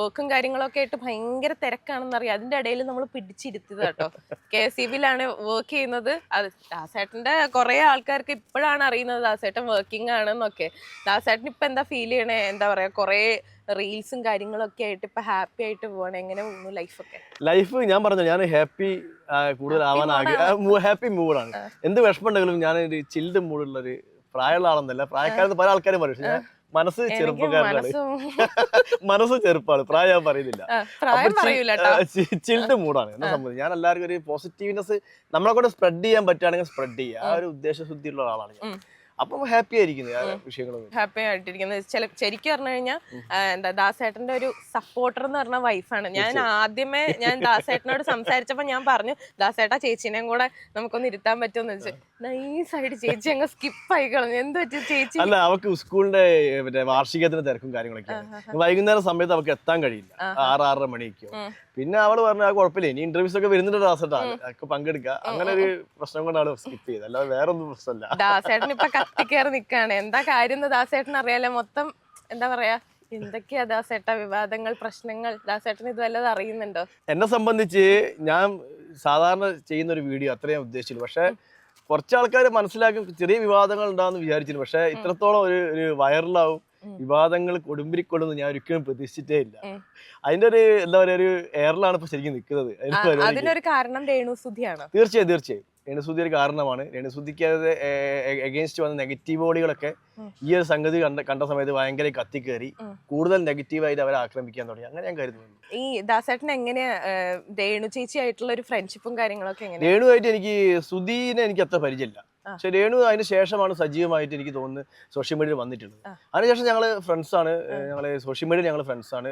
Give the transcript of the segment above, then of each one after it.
വർക്കും കാര്യങ്ങളൊക്കെ ആയിട്ട് ഭയങ്കര തിരക്കാണെന്ന് അറിയാം അതിന്റെ ഇടയിൽ നമ്മൾ പിടിച്ചിരുത്തിയത് കേട്ടോ. കെ എസ് ഇ ബിയിലാണ് വർക്ക് ചെയ്യുന്നത്. അത് ദാസേട്ടന്റെ കുറെ ആൾക്കാർക്ക് ഇപ്പോഴാണ് അറിയുന്നത് ദാസേട്ടൻ വർക്കിംഗ് ആണെന്നൊക്കെ. ദാസേട്ടൻ ഇപ്പൊ എന്താ ഫീൽ ചെയ്യണേ? എന്താ പറയാ? കുറെ റീൽസും കാര്യങ്ങളൊക്കെ ആയിട്ട് ഇപ്പൊ ഹാപ്പി ആയിട്ട് പോവാണ്. എങ്ങനെ പോകുന്നു ലൈഫൊക്കെ ലൈഫ് ഞാൻ പറഞ്ഞു ഞാൻ ഹാപ്പി കൂടുതൽ ആവാൻ ആഗ്രഹം ഹാപ്പി മൂഡാണ് എന്ത് വിഷമമുണ്ടെങ്കിലും ഞാൻ ഒരു ചിൽഡ് മൂഡുള്ള ഒരു പ്രായമുള്ള ആളെന്നല്ല. പ്രായക്കാരെന്ന് പല ആൾക്കാരും പറയും. പക്ഷെ ഞാൻ മനസ്സ് ചെറുപ്പക്കാരനാണ്. മനസ്സും ചെറുപ്പമാണ് പ്രായം ഞാൻ പറയുന്നില്ല. ചിൽഡ് മൂഡാണ്. എന്നെ സംബന്ധിച്ച് ഞാൻ എല്ലാവർക്കും ഒരു പോസിറ്റീവ്നെസ് നമ്മളെ കൂടെ സ്പ്രെഡ് ചെയ്യാൻ പറ്റുകയാണെങ്കിൽ സ്പ്രെഡ് ചെയ്യുക. ആ ഒരു ഉദ്ദേശശുദ്ധിയുള്ള ഒരാളാണ് ഞാൻ. അപ്പം ഹാപ്പി ആയിരിക്കുന്നത് ആ വിഷയങ്ങളൊന്നും. ഹാപ്പി ആയിട്ടിരിക്കുന്നത് ചില ശരിക്കും പറഞ്ഞു കഴിഞ്ഞാൽ എന്താ ദാസേട്ടന്റെ ഒരു സപ്പോർട്ടർ എന്ന് പറഞ്ഞ വൈഫാണ് ഞാൻ ആദ്യമേ ഞാൻ ദാസേട്ടനോട് സംസാരിച്ചപ്പോ ഞാൻ പറഞ്ഞു ദാസേട്ടാ ചേച്ചിനെയും കൂടെ നമുക്കൊന്ന് ഇരുത്താൻ പറ്റുമെന്ന് വെച്ച് നൈസായിട്ട് ചേച്ചി അങ്ങ് സ്കിപ്പ് ആയി കളഞ്ഞു. എന്ത് പറ്റി ചേച്ചി? അല്ല അവക്ക് സ്കൂളിന്റെ മറ്റേ വാർഷികത്തിന് തിരക്കും കാര്യങ്ങളൊക്കെയാണ്. വൈകുന്നേരം സമയത്ത് അവക്ക് എത്താൻ കഴിയില്ല. ആറ് ആറര മണിക്കോ പിന്നെ അവൾ പറഞ്ഞു ആ കുഴപ്പമില്ല ഇനി ഇന്റർവ്യൂസ് ഒക്കെ വരുന്നുണ്ട് ദാസട്ടാണ് അതൊക്കെ പങ്കെടുക്കുക അങ്ങനെ ഒരു പ്രശ്നം കൊണ്ടാണ് സ്കിപ്പ് ചെയ്തത് അല്ലാതെ വേറെ ഒന്നും പ്രശ്നമല്ല ദാസേട്ടൻ ഇപ്പൊ കത്തിക്കേറി നിക്കാണ്. എന്താ കാര്യം ദാസേട്ടൻ അറിയാലോ. മൊത്തം എന്താ പറയാ എന്തൊക്കെയാ ദാസേട്ട വിവാദങ്ങൾ പ്രശ്നങ്ങൾ? ദാസേട്ടൻ ഇത് വല്ലതും അറിയുന്നുണ്ടോ? എന്നെ സംബന്ധിച്ച് ഞാൻ സാധാരണ ചെയ്യുന്ന ഒരു വീഡിയോ അത്രയും ഞാൻ ഉദ്ദേശിച്ചില്ല പക്ഷെ കുറച്ച് ആൾക്കാർ മനസ്സിലാക്കും ചെറിയ വിവാദങ്ങൾ ഉണ്ടാകുന്നു വിചാരിച്ചിരുന്നു. പക്ഷെ ഇത്രത്തോളം ഒരു ഒരു വൈറലാവും വിവാദങ്ങൾ കൊടുമ്പിരിക്കൊള്ളുന്നു ഞാൻ ഒരിക്കലും പ്രതീക്ഷിച്ചിട്ടേ ഇല്ല. അതിന്റെ ഒരു എന്താ പറയാ ഒരു എയറിലാണ് ഇപ്പൊ ശരിക്കും നിൽക്കുന്നത്. അതിനൊരു കാരണം തീർച്ചയായും തീർച്ചയായും. രേണുസുദ്ധി ഒരു കാരണമാണ്. രേണുസുദ്ധിക്ക് അത് എഗെയിൻസ്റ്റ് വന്ന നെഗറ്റീവ് ബോഡികളൊക്കെ ഈ ഒരു സംഗതി കണ്ട കണ്ട സമയത്ത് ഭയങ്കര കത്തിക്കേറി. കൂടുതൽ നെഗറ്റീവായിട്ട് അവരെ ആക്രമിക്കാൻ തുടങ്ങി. അങ്ങനെ ഞാൻ കരുതുന്നു. ഈ ദാസേട്ടൻ എങ്ങനെയാ ഏഹ്, രേണു ചേച്ചി ആയിട്ടുള്ള ഒരു ഫ്രണ്ട്ഷിപ്പും കാര്യങ്ങളൊക്കെ രേണുവായിട്ട് എനിക്ക് സുധീനെ എനിക്ക് അത്ര പരിചയമില്ല. പക്ഷെ രേണു അതിന് ശേഷമാണ് സജീവമായിട്ട് എനിക്ക് തോന്നുന്നത് സോഷ്യൽ മീഡിയയിൽ വന്നിട്ടുള്ളത്. അതിനുശേഷം ഞങ്ങൾ ഫ്രണ്ട്സ് ആണ് ഞങ്ങൾ സോഷ്യൽ മീഡിയയിൽ ഞങ്ങൾ ഫ്രണ്ട്സ് ആണ്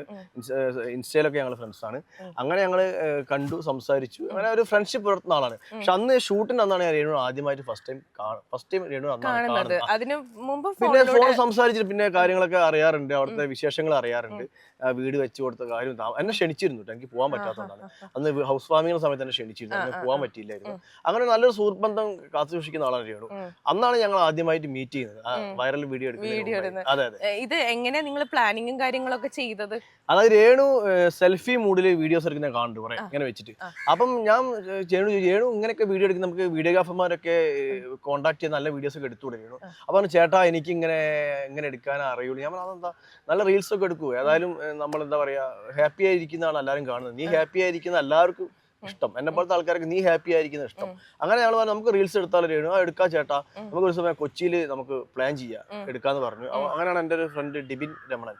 ഇൻസ്റ്റയിലൊക്കെ ഞങ്ങൾ ഫ്രണ്ട്സ് ആണ്. അങ്ങനെ ഞങ്ങൾ കണ്ടു സംസാരിച്ചു. അങ്ങനെ ഒരു ഫ്രണ്ട്ഷിപ്പ് പുലർത്തുന്ന ആളാണ്. പക്ഷെ അന്ന് ഷൂട്ടിന് അന്നാണ് ഞാൻ രേണു ആദ്യമായിട്ട് first time first time Renu അന്നാണ് പിന്നെ ഫോൺ സംസാരിച്ചിട്ട് പിന്നെ കാര്യങ്ങളൊക്കെ അറിയാറുണ്ട്. അവിടുത്തെ വിശേഷങ്ങൾ അറിയാറുണ്ട്. വീട് വെച്ച് കൊടുത്ത കാര്യം എന്നെ ക്ഷണിച്ചിരുന്നു എനിക്ക് പോകാൻ പറ്റാത്തതാണ് അന്ന് ഹൗസ് വാമിങ്ങിന്റെ സമയത്ത് എന്നെ ക്ഷണിച്ചിരുന്നു. അങ്ങനെ പോകാൻ പറ്റിയില്ലായിരുന്നു. അങ്ങനെ നല്ലൊരു സുഹൃത്ത് ബന്ധം കാത്തു സൂക്ഷിക്കുന്ന ആളാണ് രേണു അന്നാണ് ഞങ്ങൾ ആദ്യമായിട്ട് മീറ്റ് ചെയ്യുന്നത്. വൈറൽ വീഡിയോ എടുക്കുന്നത് അതെ അതെ. ഇത് എങ്ങനെയാ നിങ്ങൾ പ്ലാനിങ്ങും കാര്യങ്ങളൊക്കെ ചെയ്തത്? അതായത് രേണു സെൽഫി മൂഡിൽ വീഡിയോസ് എടുക്കുന്ന കാണുന്നുണ്ട് കുറെ ഇങ്ങനെ വെച്ചിട്ട്. അപ്പം ഞാൻ രേണു രേണു ഇങ്ങനെയൊക്കെ വീഡിയോ എടുക്കുന്ന നമുക്ക് വീഡിയോഗ്രാഫർമാരൊക്കെ കോൺടാക്ട് ചെയ്ത് നല്ല വീഡിയോസ് ഒക്കെ എടുത്തു രേണു? അപ്പൊ ചേട്ടാ എനിക്ക് ഇങ്ങനെ ഇങ്ങനെ എടുക്കാൻ അറിയുള്ളൂ. ഞാൻ അതെന്താ? നല്ല റീൽസ് ഒക്കെ എടുക്കൂ. ഏതായാലും നമ്മൾ എന്താ പറയാ ഹാപ്പി ആയിരിക്കുന്നതാണ് എല്ലാവരും കാണുന്നത്. നീ ഹാപ്പി ആയിരിക്കുന്ന എല്ലാവർക്കും ഇഷ്ടം. എന്നെ പോലത്തെ ആൾക്കാർക്ക് നീ ഹാപ്പി ആയിരിക്കുന്ന ഇഷ്ടം. അങ്ങനെ ഞങ്ങൾ പറഞ്ഞു നമുക്ക് റീൽസ് എടുത്താൽ രേണു ആ എടുക്കാം ചേട്ടാ. നമുക്ക് ഒരു സമയം കൊച്ചിയിൽ നമുക്ക് പ്ലാൻ ചെയ്യാം. എടുക്കാന്ന് പറഞ്ഞു. അങ്ങനെയാണ് എന്റെ ഒരു ഫ്രണ്ട് ഡിബിൻ രമണൻ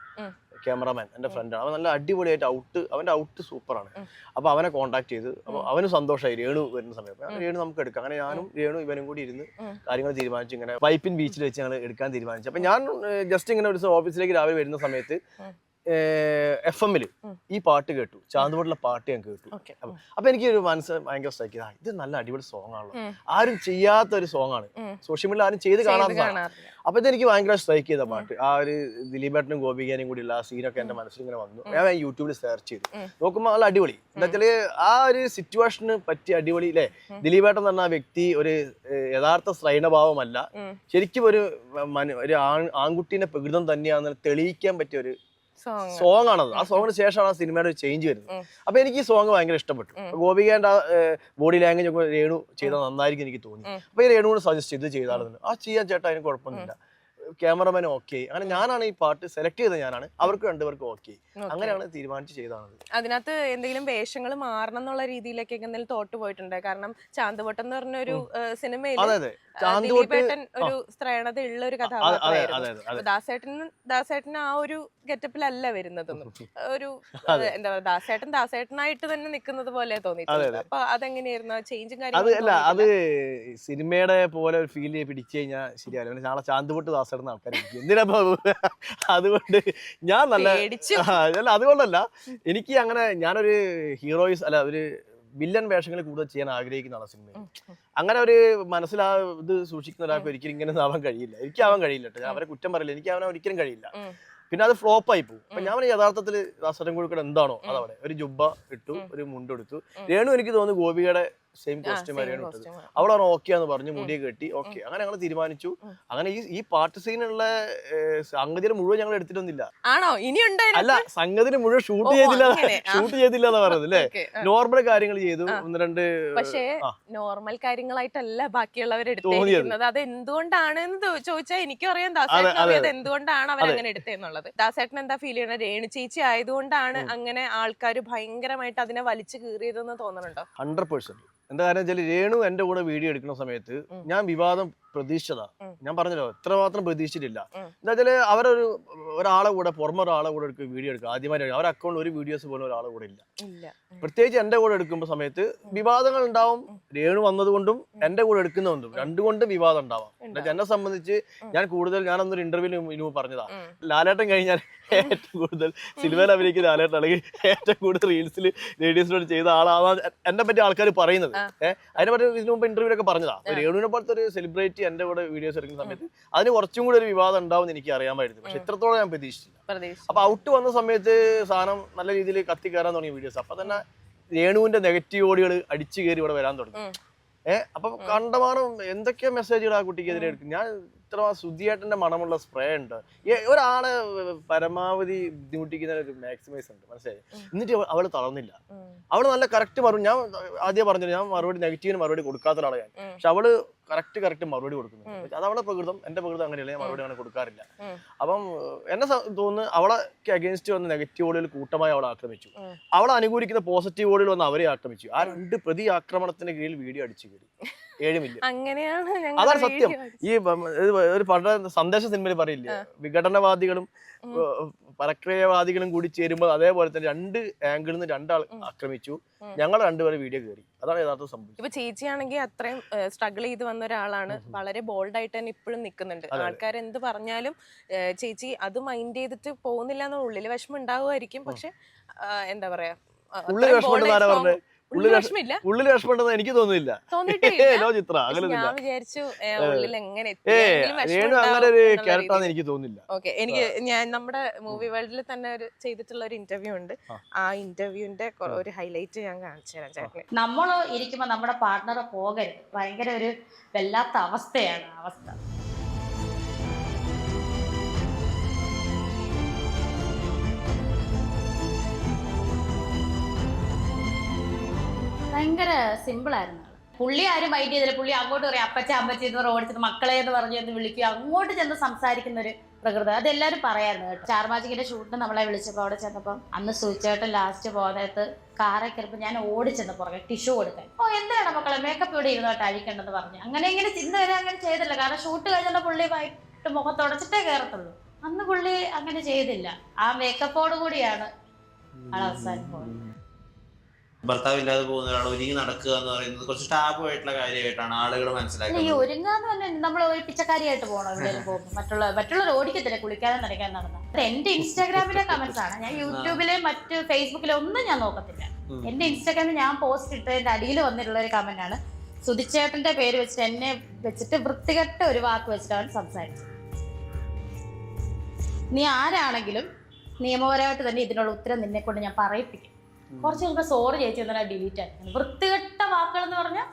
ക്യാമറമാൻ എന്റെ ഫ്രണ്ടാണ് അവൻ നല്ല അടിപൊളിയായിട്ട് ഔട്ട് അവന്റെ ഔട്ട് സൂപ്പറാണ് അപ്പോൾ അവനെ കോൺടാക്ട് ചെയ്ത് അപ്പോൾ അവനും സന്തോഷമായി രേണു വരുന്ന സമയത്ത്. രേണു നമുക്ക് എടുക്കാം. അങ്ങനെ ഞാനും രേണു ഇവനും കൂടി ഇരുന്ന് കാര്യങ്ങൾ തീരുമാനിച്ചു ഇങ്ങനെ വൈപ്പിൻ ബീച്ചിൽ വെച്ച് ഞങ്ങൾ എടുക്കാൻ തീരുമാനിച്ചു. അപ്പൊ ഞാൻ ജസ്റ്റ് ഇങ്ങനെ ഒരു ദിവസം ഓഫീസിലേക്ക് രാവിലെ വരുന്ന സമയത്ത്. എഫ് എമ്മിൽ ഉം. ഈ പാട്ട് കേട്ടു. ചാന്തുപോട്ടുള്ള പാട്ട് ഞാൻ കേട്ടു. അപ്പൊ എനിക്ക് ഒരു മനസ്സ് ഭയങ്കര സ്ട്രൈക്ക് ചെയ്താ. ഇത് നല്ല അടിപൊളി സോങ് ആണല്ലോ. ആരും ചെയ്യാത്ത ഒരു സോങ് ആണ് സോഷ്യൽ മീഡിയയിൽ ആരും ചെയ്ത് കാണാത്തതാണ്. അപ്പൊ ഇതെനിക്ക് ഭയങ്കര സ്ട്രൈക്ക് ചെയ്ത പാട്ട്. ആ ഒരു ദിലീപേട്ടനും ഗോപികാനും കൂടി ഉള്ള ആ സീനൊക്കെ എന്റെ മനസ്സിൽ ഇങ്ങനെ വന്നു. ഞാൻ യൂട്യൂബിൽ സെർച്ച് ചെയ്തു. നോക്കുമ്പോൾ നല്ല അടിപൊളി. എന്താ വെച്ചാൽ ആ ഒരു സിറ്റുവേഷന് പറ്റിയ അടിപൊളി അല്ലേ ദിലീപേട്ടൻ എന്ന് പറഞ്ഞ ആ വ്യക്തി ഒരു യഥാർത്ഥ ശ്രൈണഭാവമല്ല. ശരിക്കും ഒരു ഒരു ആൺ ആൺകുട്ടീനെ പ്രകൃതം തന്നെയാണെന്ന് തെളിയിക്കാൻ പറ്റിയ ഒരു സോങ് ആണത്. ആ സോങ്ങിന് ശേഷമാണ് ആ സിനിമയുടെ ചേഞ്ച് വരുന്നത്. അപ്പൊ എനിക്ക് ഈ സോങ് ഭയങ്കര ഇഷ്ടപ്പെട്ടു. ഗോപികേന്റെ ബോഡി ലാംഗ്വേജ് ഒക്കെ രേണു ചെയ്താൽ നന്നായിരിക്കും എനിക്ക് തോന്നി. അപ്പൊ ഈ രേണുവിനെ സജസ്റ്റ് ചെയ്ത് ചെയ്താലും ആ ചെയ്യാൻ ചേട്ടാ അതിന് കുഴപ്പമൊന്നുമില്ല. ക്യാമറമാൻ ഓക്കെ അങ്ങനെ ഞാനാണ് ഈ പാട്ട് സെലക്ട് ചെയ്തത് ഞാനാണ്. അവർക്ക് രണ്ടുപേർക്കും ഓക്കെ അങ്ങനെയാണ് തീരുമാനിച്ച് ചെയ്താണത് അതിനകത്ത് എന്തെങ്കിലും വേഷങ്ങൾ മാറണം എന്നുള്ള രീതിയിലേക്കൊക്കെ എന്തെങ്കിലും തോട്ട് പോയിട്ടുണ്ട്? കാരണം ചാന്തവട്ടം എന്ന് പറഞ്ഞൊരു സിനിമയിൽ അതെ അതെ. ചാന്തുവട്ട് ദിലീപേട്ടൻ ഒരു സ്ത്രേണത ഉള്ള ഒരു കഥാപാത്രമായിരുന്നു. ദാസേട്ടൻ ദാസേട്ടൻ ആ ഒരു ഗെറ്റപ്പിലല്ല വരുന്നതൊന്നും. ഒരു എന്താ പറയാ ദാസേട്ടൻ ദാസേട്ടനായിട്ട് തന്നെ നിൽക്കുന്നത് പോലെ തോന്നിയിട്ടുണ്ട്. അപ്പൊ അതെങ്ങനെയായിരുന്നു? ചേഞ്ചും അത് കാര്യങ്ങളും അത് സിനിമയുടെ പോലെ ഒരു ഫീൽ പിടിച്ചു കഴിഞ്ഞാൽ ശരിയല്ല പിന്നെ നാളെ ചാന്തുപൊട്ട് ദാസേട്ടൻ ആൾക്കാർ എന്തിനാ അതുകൊണ്ട് ഞാൻ നല്ല അല്ല അതുകൊണ്ടല്ല. എനിക്ക് അങ്ങനെ ഞാനൊരു ഹീറോയിസ് അല്ല ഒരു വില്ലൻ വേഷങ്ങൾ കൂടുതൽ ചെയ്യാൻ ആഗ്രഹിക്കുന്ന സിനിമ സിനിമയിൽ. അങ്ങനെ ഒരു മനസ്സിൽ ആ ഇത് സൂക്ഷിക്കുന്ന ഒരാൾക്ക് ഒരിക്കലും ഇങ്ങനെ ആവാൻ കഴിയില്ല. എനിക്ക് ആവാൻ കഴിയില്ല കേട്ടോ. ഞാൻ അവരെ കുറ്റം പറയില്ല. എനിക്ക് അവനെ ഒരിക്കലും കഴിയില്ല. പിന്നെ അത് ഫ്ലോപ്പ് ആയി പോകും. അപ്പൊ ഞാൻ യഥാർത്ഥത്തിൽ ദാസരൻ കൊടുക്കണം എന്താണോ അതവിടെ. ഒരു ജുബ്ബ ഇട്ടു ഒരു മുണ്ടെടുത്തു രേണു എനിക്ക് തോന്നുന്നു ഗോപികയുടെ സെയിം കോസ്റ്റ്യൂം വരെയാണ് ഇട്ടത്. അവളാണ് ഓക്കെ എന്ന് പറഞ്ഞു മുടി കെട്ടി. ഓക്കെ അങ്ങനെ ഞങ്ങൾ തീരുമാനിച്ചു. അങ്ങനെ ഈ ഈ പാട്ട് സീനുള്ള സംഗതിയുടെ മുഴുവൻ ഞങ്ങൾ എടുത്തിട്ടൊന്നില്ല ആണോ? ഇനി അല്ല സംഗതിന് മുഴുവൻ ഷൂട്ട് ചെയ്തില്ല. ഷൂട്ട് ചെയ്തില്ല എന്ന് പറഞ്ഞത് അല്ലേ? നോർമൽ കാര്യങ്ങൾ ചെയ്തു. ഒന്ന് രണ്ട് പക്ഷേ. നോർമൽ കാര്യങ്ങളായിട്ടല്ല ബാക്കിയുള്ളവർ. എടുത്തിരിക്കുന്നത് അത് എന്തുകൊണ്ടാണ് എന്ന് ചോദിച്ചാൽ എനിക്കും അറിയാം ദാസേട്ടൻ അതെ. എന്തുകൊണ്ടാണ് അവർ അങ്ങനെ എടുത്തതെന്നുള്ളത് ദാസേട്ടൻ എന്താ ഫീൽ ചെയ്യണത്? രേണു ചേച്ചി ആയതുകൊണ്ടാണ് അങ്ങനെ ആൾക്കാർ ഭയങ്കരമായിട്ട് അതിനെ വലിച്ചു കീറിയതെന്ന് തോന്നുന്നുണ്ടോ ഹൺഡ്രഡ് പേഴ്സെന്റ് എന്താ കാരണം വെച്ചാൽ രേണു എന്റെ കൂടെ വീഡിയോ എടുക്കുന്ന സമയത്ത് ഞാൻ വിവാദം പ്രതീക്ഷിച്ചതാ. ഞാൻ പറഞ്ഞല്ലോ എത്ര മാത്രം പ്രതീക്ഷിച്ചിട്ടില്ല. എന്താ വെച്ചാൽ അവരൊരു ഒരാളെ കൂടെ പുറമെ ഒരാളെ കൂടെ എടുക്കുക വീഡിയോ എടുക്കുക ആദ്യമായിട്ട് അവരുടെ അക്കൗണ്ട് ഒരു വീഡിയോസ് പോലും ഒരാളെ കൂടെ ഇല്ല. പ്രത്യേകിച്ച് എന്റെ കൂടെ എടുക്കുമ്പോൾ സമയത്ത് വിവാദങ്ങൾ ഉണ്ടാവും. രേണു വന്നതുകൊണ്ടും എന്റെ കൂടെ എടുക്കുന്നതുകൊണ്ടും രണ്ടുകൊണ്ടും വിവാദം ഉണ്ടാവാം. എന്താ എന്നെ സംബന്ധിച്ച് ഞാൻ കൂടുതൽ ഞാൻ അന്നൊരു ഇന്റർവ്യൂവിൽ ഇനി പറഞ്ഞതാ. ലാലേട്ടൻ കഴിഞ്ഞാൽ ഏറ്റവും കൂടുതൽ സിനിമയിൽ അഭിനയിക്കുന്ന ലാലേട്ടൻ അല്ലെങ്കിൽ ഏറ്റവും കൂടുതൽ റീൽസിൽ ലേഡീസിനോട് ചെയ്ത ആളാണ് എന്നെ പറ്റി ആൾക്കാർ പറയുന്നത്. ഏഹ് അതിനെ പറ്റി ഇതിനു മുമ്പ് ഇന്റർവ്യൂലൊക്കെ പറഞ്ഞതാ. രേണുവിനെ പോലത്തെ ഒരു സെലിബ്രിറ്റി എന്റെ കൂടെ വീഡിയോസ് എടുക്കുന്ന സമയത്ത് അതിന് കുറച്ചും കൂടി ഒരു വിവാദം ഉണ്ടാവും എനിക്ക് അറിയാമായിരുന്നു പക്ഷെ ഇത്രത്തോളം ഞാൻ പ്രതീക്ഷിച്ചില്ല. പ്രതീക്ഷ അപ്പൊ ഔട്ട് വന്ന സമയത്ത് സാധനം നല്ല രീതിയിൽ കത്തി കയറാൻ തുടങ്ങിയ വീഡിയോസ് അപ്പൊ തന്നെ രേണുവിന്റെ നെഗറ്റീവ് ഓടികൾ അടിച്ചു കയറി ഇവിടെ വരാൻ തുടങ്ങി. ഏഹ് അപ്പൊ കണ്ടമാനം എന്തൊക്കെയോ മെസ്സേജുകൾ ആ കുട്ടിക്കെതിരെ എടുക്കും ഞാൻ ഇത്ര സുധിയേട്ടന്റെ മണമുള്ള സ്പ്രേ ഉണ്ട്. ഒരാൾ പരമാവധി ബുദ്ധിമുട്ടിക്കുന്ന ഒരു മാക്സിമൈസ് ഉണ്ട്. മനസ്സിലായി? എന്നിട്ട് അവൾ അവൾ തളർന്നില്ല. ഉം. അവൾ നല്ല കറക്റ്റ് പറഞ്ഞു ഞാൻ ആദ്യം പറഞ്ഞു ഞാൻ മറുപടി നെഗറ്റീവിന് മറുപടി കൊടുക്കാത്ത ഒരാളെ ഞാൻ പക്ഷെ അവൾ കറക്റ്റ് കറക്റ്റ് മറുപടി കൊടുക്കുന്നു അത് അവളെ പ്രകൃതം എന്റെ പ്രകൃതം അങ്ങനെയല്ല ഞാൻ മറുപടി അങ്ങനെ കൊടുക്കാറില്ല. അപ്പം എന്നെ തോന്നുന്നു അവളെ അഗേൻസ്റ്റ് വന്ന നെഗറ്റീവ് ഓടുകൾ കൂട്ടമായി അവളെ ആക്രമിച്ചു. അവളെ അനുകൂലിക്കുന്ന പോസിറ്റീവ് ഓടുകൾ വന്ന് അവരെ ആക്രമിച്ചു. ആ രണ്ട് പ്രതി ആക്രമണത്തിന് കീഴിൽ വീഡിയോ അടിച്ചു കയറി. ഏഴ് മില്യൺ. അങ്ങനെയാണ് അതാണ് സത്യം. ഈ ഒരു പഠന സന്ദേശ സിനിമയിൽ പറയില്ലേ? വിഘടനവാദികളും പരക്രിയവാദികളും കൂടി ചേരുമ്പോൾ അതേപോലെ തന്നെ രണ്ട് ആംഗിളിൽ നിന്ന് രണ്ടാൾ ആക്രമിച്ചു. ഞങ്ങൾ രണ്ടുപേരെ വീഡിയോ കയറി. അതാണ് യഥാർത്ഥ സംഭവം. ഇപ്പൊ ചേച്ചിയാണെങ്കിൽ അത്രയും സ്ട്രഗിൾ ചെയ്ത് വന്ന ഒരാളാണ്. വളരെ ബോൾഡ് ആയിട്ട് തന്നെ ഇപ്പോഴും നിൽക്കുന്നുണ്ട്. ആൾക്കാർ എന്ത് പറഞ്ഞാലും ചേച്ചി അത് മൈൻഡ് ചെയ്തിട്ട് പോകുന്നില്ല എന്നുള്ള ഉള്ളിൽ വിഷമം ഉണ്ടാവുമായിരിക്കും. പക്ഷെ എന്താ പറയാ ഉള്ളിൽ വിഷമം ഉള്ളിൽ വിഷമില്ല. ഉള്ളിൽ വിഷമമുണ്ടെന്ന് എനിക്ക് തോന്നുന്നില്ല. നോ ചിത്ര ഞാൻ വിചാരിച്ചു ഉള്ളിൽ എങ്ങനെ രേണു അങ്ങനെ ഒരു ക്യാരക്ടറാന്ന് എനിക്ക് തോന്നുന്നില്ല. ഓക്കെ എനിക്ക് ഞാൻ നമ്മുടെ മൂവി വേൾഡിൽ തന്നെ ഒരു ചെയ്തിട്ടുള്ള ഒരു ഇന്റർവ്യൂ ഉണ്ട്. ആ. ആ ഇന്റർവ്യൂവിന്റെ ഒരു ഹൈലൈറ്റ് ഞാൻ കാണിച്ചു തരാം ചേട്ടന്. നമ്മൾ ഇരിക്കുമ്പോൾ നമ്മുടെ പാർട്ട്ണർ പോകരുത്. ഭയങ്കര ഒരു വല്ലാത്ത അവസ്ഥയാണ് അവസ്ഥ. ഭയങ്കര സിമ്പിൾ ആയിരുന്നു. പുള്ളി ആരും മൈൻഡ് ചെയ്തില്ല. പുള്ളി അങ്ങോട്ട് പറയും അപ്പച്ച അമ്മച്ചി എന്ന് പറഞ്ഞ് ഓടിച്ചിട്ട് മക്കളെ എന്ന് പറഞ്ഞു എന്ന് വിളിക്കുക അങ്ങോട്ട് ചെന്ന് സംസാരിക്കുന്ന ഒരു പ്രകൃതം. അതെല്ലാവരും പറയായിരുന്നു കേട്ടോ. ചാർമാജിക്കിന്റെ ഷൂട്ടിന് നമ്മളെ വിളിച്ചപ്പോൾ അവിടെ ചെന്നപ്പം അന്ന് സൂചേട്ടൻ ലാസ്റ്റ് പോകുന്നിടത്ത് കാറെ കയറിപ്പോൾ ഞാൻ ഓടിച്ചെന്ന് പുറകെ ടിഷ്യൂ കൊടുക്കാൻ. ഓ എന്താണ് മക്കളെ? മേക്കപ്പ് ഇവിടെ ഇരുന്നോട്ട് അഴിക്കേണ്ടെന്ന് പറഞ്ഞു. അങ്ങനെ ഇങ്ങനെ ചിന്ത വരെ അങ്ങനെ ചെയ്തില്ല. കാരണം ഷൂട്ട് കഴിഞ്ഞാൽ പുള്ളി വൈകിട്ട് മുഖത്തുടച്ചിട്ടേ കയറത്തുള്ളൂ അന്ന് പുള്ളി അങ്ങനെ ചെയ്തില്ല. ആ മേക്കപ്പോട് കൂടിയാണ് ആൾ അവസാനം പോയത്. ഭർത്താവ് ഇല്ലാതെ പോകുന്ന ഒരാൾ ഒരുങ്ങി നടക്കുക എന്ന് പറയുന്നത് കുറച്ച് ടാബുമായിട്ടുള്ള കാര്യമായിട്ടാണ് ആളുകൾ അല്ല ഈ മനസ്സിലാക്കുന്നത് ഒരുങ്ങാന്ന് പറഞ്ഞാൽ നമ്മൾ ഒരു പിച്ചക്കാരിയായിട്ട് പോകണം എവിടെയെങ്കിലും പോകുമ്പോൾ മറ്റുള്ള മറ്റുള്ളവർ ഓടിക്കത്തില്ല കുളിക്കാതെ നടക്കാൻ നടന്ന. അത് എന്റെ ഇൻസ്റ്റാഗ്രാമിലെ കമന്റ്സ് ആണ്. ഞാൻ യൂട്യൂബിലെ മറ്റ് ഫേസ്ബുക്കിലെ ഒന്നും ഞാൻ നോക്കത്തില്ല. എന്റെ ഇൻസ്റ്റാഗ്രാമിൽ ഞാൻ പോസ്റ്റ് ഇട്ടതിന്റെ അടിയിൽ വന്നിട്ടുള്ള ഒരു കമന്റ് ആണ്. സുധിച്ചേട്ടന്റെ പേര് വെച്ചിട്ട് എന്നെ വെച്ചിട്ട് വൃത്തികെട്ട ഒരു വാക്ക് വെച്ചിട്ട് അവൻ സംസാരിച്ചു. നീ ആരാണെങ്കിലും നിയമപരമായിട്ട് തന്നെ ഇതിനുള്ള ഉത്തരം നിന്നെ കൊണ്ട് ഞാൻ പറയിപ്പിക്കും. കുറച്ച് കഴിയുമ്പോൾ സോറി ചേച്ചി എന്നാൽ ഡിലീറ്റ് ആയി. വൃത്തികെട്ട വാക്കുകൾ എന്ന് പറഞ്ഞാൽ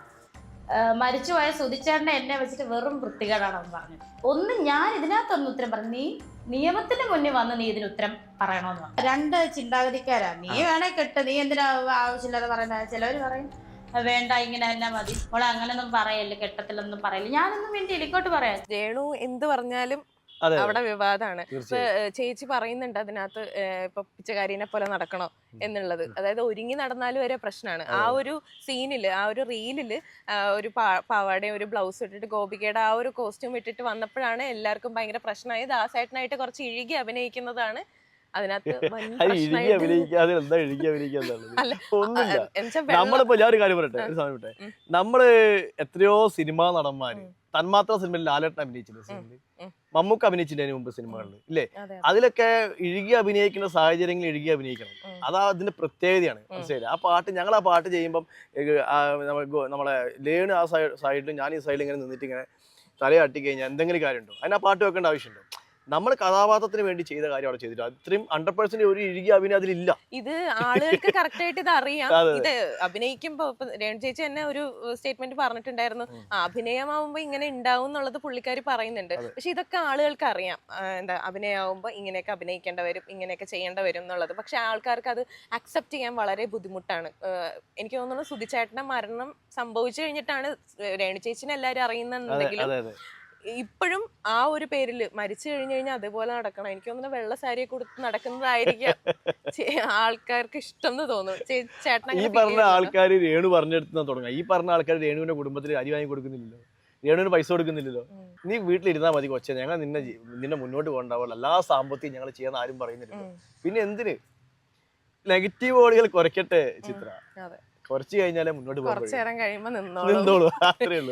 മരിച്ചുപോയ സുധിച്ചേട്ടനെ എന്നെ വെച്ചിട്ട് വെറും വൃത്തികേടാണ് അവൻ പറഞ്ഞത് ഒന്ന് ഞാൻ ഇതിനകത്തൊന്ന് ഉത്തരം പറഞ്ഞു നീ നിയമത്തിന്റെ മുന്നിൽ വന്ന് നീ ഇതിന് ഉത്തരം പറയണമെന്ന് പറഞ്ഞു രണ്ട് ചിന്താഗതിക്കാരാ. നീ വേണേ കെട്ട്. നീ എന്തിനാ ആവശ്യമില്ലാതെ പറയുന്നത് ചിലവർ പറയും. "ആ, വേണ്ട ഇങ്ങനെ തന്നെ മതി. അവളെ അങ്ങനെയൊന്നും പറയല്ലേ കെട്ടത്തിലൊന്നും പറയല്ലേ. ഞാനൊന്നും വേണ്ടി ഇലിക്കോട്ട് പറയാം. രേണു എന്ത് പറഞ്ഞാലും അവിടെ വിവാദമാണ് ഇപ്പൊ ചേച്ചി പറയുന്നുണ്ട് അതിനകത്ത് ഇപ്പൊ പിച്ചകാരിനെ പോലെ നടക്കണോ എന്നുള്ളത്. അതായത് ഒരുങ്ങി നടന്നാലും വരെ പ്രശ്നമാണ് ആ ഒരു സീനിൽ ആ ഒരു റീലിൽ ഒരു പാവാടയും ഒരു ബ്ലൗസ് ഇട്ടിട്ട് ഗോപികയുടെ ആ ഒരു കോസ്റ്റ്യൂം ഇട്ടിട്ട് വന്നപ്പോഴാണ് എല്ലാവർക്കും ഭയങ്കര പ്രശ്നമായത് ദാസേട്ടനായിട്ട് കുറച്ച് ഇഴുകി അഭിനയിക്കുന്നതാണ് അതിനകത്ത് അഭിനയിക്കാതെ എന്താ അഭിനയിക്കാന്നുള്ളത് നമ്മളിപ്പോ ഞാൻ ഒരു കാര്യം പറയട്ടെ ഒരു സമയം വിട്ടെ നമ്മൾ എത്രയോ സിനിമാ നടന്മാര്. തന്മാത്ര സിനിമയിൽ ലാലേട്ടൻ അഭിനയിച്ചിട്ടുണ്ട് സിനിമയിൽ? ഉം. മമ്മൂക്ക് അഭിനയിച്ചിട്ടതിന് മുമ്പ് സിനിമകളിൽ? ഇല്ലേ? അതിലൊക്കെ ഇഴുകി അഭിനയിക്കുന്ന സാഹചര്യങ്ങളിൽ ഇഴുകി അഭിനയിക്കണം. അതാ അതിന്റെ പ്രത്യേകതയാണ് മനസ്സിലായില്ലേ? ആ പാട്ട് ഞങ്ങൾ ആ പാട്ട് ചെയ്യുമ്പം നമ്മളെ ലേണ് ആ സൈഡിലും ഞാൻ ഈ സൈഡിൽ ഇങ്ങനെ നിന്നിട്ട് ഇങ്ങനെ തലയാട്ടി കഴിഞ്ഞാൽ എന്തെങ്കിലും കാര്യമുണ്ടോ? അതിന് ആ പാട്ട് വെക്കേണ്ട ആവശ്യമുണ്ടോ? നമ്മൾ കഥാപാത്രത്തിന് വേണ്ടി ചെയ്ത കാര്യം അവിടെ ചെയ്തിട്ട് അത്രയും ഹൺഡ്രഡ് പെർസെന്റ് ഒരു ഇഴുകി അഭിനയം അതിലില്ല. ഇത് ആളുകൾക്ക് കറക്റ്റ് ആയിട്ട് ഇത് അറിയാം. ഇത് അഭിനയിക്കുമ്പോ രേണു ചേച്ചി തന്നെ ഒരു സ്റ്റേറ്റ്മെന്റ് പറഞ്ഞിട്ടുണ്ടായിരുന്നു. അഭിനയമാവുമ്പോ ഇങ്ങനെ ഉണ്ടാവും എന്നുള്ളത് പുള്ളിക്കാർ പറയുന്നുണ്ട്. പക്ഷെ ഇതൊക്കെ ആളുകൾക്ക് അറിയാം. എന്താ അഭിനയമാവുമ്പോ ഇങ്ങനെയൊക്കെ അഭിനയിക്കേണ്ട വരും ഇങ്ങനെയൊക്കെ ചെയ്യേണ്ട വരും എന്നുള്ളത്. പക്ഷെ ആൾക്കാർക്ക് അത് അക്സെപ്റ്റ് ചെയ്യാൻ വളരെ ബുദ്ധിമുട്ടാണ്. എനിക്ക് തോന്നുന്നു സുധിച്ചേട്ടന്റെ മരണം സംഭവിച്ചു കഴിഞ്ഞിട്ടാണ് രേണു ചേച്ചിനെ എല്ലാവരും അറിയുന്നുണ്ടെങ്കിലും ഇപ്പോഴും ആ ഒരു പേരിൽ മരിച്ചു കഴിഞ്ഞു കഴിഞ്ഞാൽ അതുപോലെ നടക്കണം. എനിക്ക് തോന്നുന്നു വെള്ള സാരിയെ കൊടുത്ത് നടക്കുന്നതായിരിക്കാം. ആൾക്കാർക്ക് ഇഷ്ടം എന്ന് തോന്നുന്നു ഈ പറഞ്ഞ ആൾക്കാർ രേണു പറഞ്ഞെടുത്ത് തുടങ്ങാം ഈ പറഞ്ഞ ആൾക്കാർ രേണുവിന്റെ കുടുംബത്തിൽ അരി വാങ്ങി കൊടുക്കുന്നില്ലല്ലോ. രേണുവിന് പൈസ കൊടുക്കുന്നില്ലല്ലോ. നീ വീട്ടിലിരുന്നാൽ മതി കൊച്ചെ. ഞങ്ങൾ നിന്നെ നിന്നെ മുന്നോട്ട് കൊണ്ടുപോകാനുള്ള എല്ലാ സാമ്പത്തികം ഞങ്ങൾ ചെയ്യാൻ ആരും പറയുന്നില്ല പിന്നെ എന്തിന്? നെഗറ്റീവ് ഓടികൾ കുറയ്ക്കട്ടെ ചിത്ര. കുറച്ച് കഴിഞ്ഞാലേ മുന്നോട്ട് പോകും നിന്നോളൂ. അത്രേ ഉള്ളൂ.